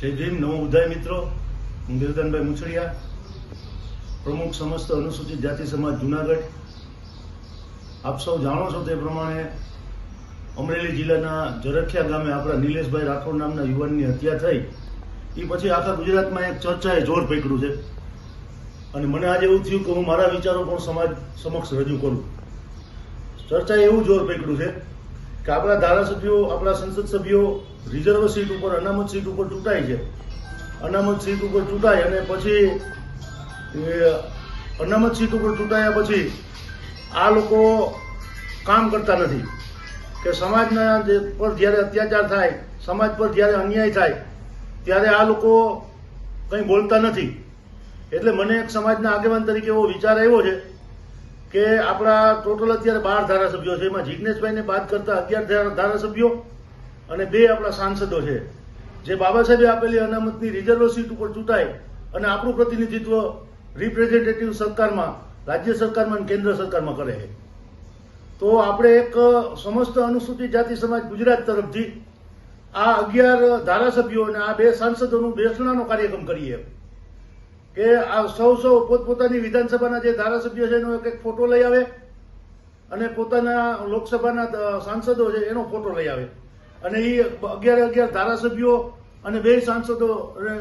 જય ભીમ નવો ઉદય મિત્રો. હું દેવદાનભાઈ મુછડિયા, પ્રમુખ સમસ્ત અનુસૂચિત જાતિ સમાજ જુનાગઢ. આપ સૌ જાણો છો તે પ્રમાણે અમરેલી જિલ્લાના જરખિયા ગામે આપણા નિલેશભાઈ રાઠોડ નામના યુવાનની હત્યા થઈ. એ પછી આખા ગુજરાતમાં એક ચર્ચાએ જોર પકડ્યું છે. અને મને આજે એવું થયું કે હું મારા વિચારો પણ સમાજ સમક્ષ રજૂ કરું. ચર્ચાએ એવું જોર પકડ્યું છે કે આપણા ધારાસભ્યો, આપણા સંસદ સભ્યો રિઝર્વ સીટ ઉપર અનામત સીટ ઉપર ચૂંટાય છે. અનામત સીટ ઉપર ચૂંટાય અને પછી અનામત સીટ ઉપર ચૂંટાયા પછી આ લોકો કામ કરતા નથી. કે સમાજના પર જ્યારે અત્યાચાર થાય, સમાજ પર જ્યારે અન્યાય થાય, ત્યારે આ લોકો કંઈ બોલતા નથી. એટલે મને એક સમાજના આગેવાન તરીકે એવો વિચાર આવ્યો છે કે આપણા ટોટલ અત્યારે બાર ધારાસભ્યો છે. એમાં જિજ્ઞેશભાઈને બાદ કરતા અગિયાર ધારાસભ્યો અને બે આપણા સાંસદો છે. જે બાબા સાહેબે આપેલી અનામતની રિઝર્વ સીટ ઉપર ચૂંટાય અને આપણું પ્રતિનિધિત્વ રિપ્રેઝેન્ટેટિવ સરકારમાં, રાજ્ય સરકારમાં અને કેન્દ્ર સરકારમાં કરે છે. તો આપણે એક સમસ્ત અનુસૂચિત જાતિ સમાજ ગુજરાત તરફથી આ અગિયાર ધારાસભ્યો અને આ બે સાંસદોનું બેસણાનો કાર્યક્રમ કરીએ. કે આ સૌ સૌ પોતપોતાની વિધાનસભાના જે ધારાસભ્યો છે એનો એક ફોટો લઈ આવે અને પોતાના લોકસભાના સાંસદો છે એનો ફોટો લઈ આવે. અને એ અગિયાર અગિયાર ધારાસભ્યો અને બે સાંસદો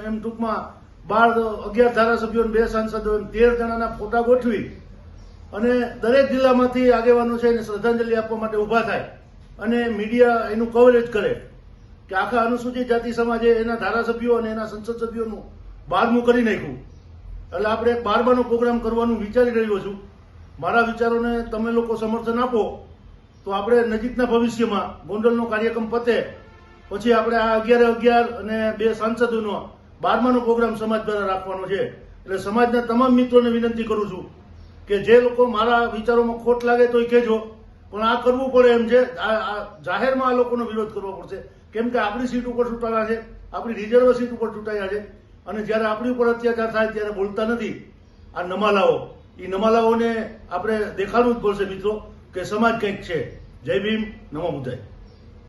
એમ ટૂંકમાં બાર અગિયાર ધારાસભ્યો અને બે સાંસદો તેર જણાના ફોટા ગોઠવી અને દરેક જિલ્લામાંથી આગેવાનો છે એને શ્રદ્ધાંજલિ આપવા માટે ઊભા થાય અને મીડિયા એનું કવરેજ કરે કે આખા અનુસૂચિત જાતિ સમાજે એના ધારાસભ્યો અને એના સંસદ સભ્યોનું બારમું કરી નાખ્યું. એટલે આપણે એક બારમાનો પ્રોગ્રામ કરવાનું વિચારી રહ્યો છું. મારા વિચારોને તમે લોકો સમર્થન આપો. તો આપણે નજીકના ભવિષ્યમાં ગોંડલનો કાર્યક્રમ પતે. પછી આપણે આ અગિયારે અગિયાર અને બે સાંસદોનો બારમાનો પ્રોગ્રામ સમાજ દ્વારા રાખવાનો છે. એટલે સમાજના તમામ મિત્રોને વિનંતી કરું છું કે જે લોકો મારા વિચારોમાં ખોટ લાગે તો એ કહેજો. પણ આ કરવું પડે એમ છે. જાહેરમાં આ લોકોનો વિરોધ કરવો પડશે. કેમ કે આપણી સીટ ઉપર ચૂંટાયા છે. આપણી રિઝર્વ સીટ ઉપર ચૂંટાયા છે. અને જ્યારે આપણી ઉપર અત્યાચાર થાય ત્યારે બોલતા નથી. આ નમાલાઓ. એ નમાલાઓને આપણે દેખાડવું જ પડશે મિત્રો કે સમાજ કંઈક છે. જય ભીમ, નમો બુદ્ધાય.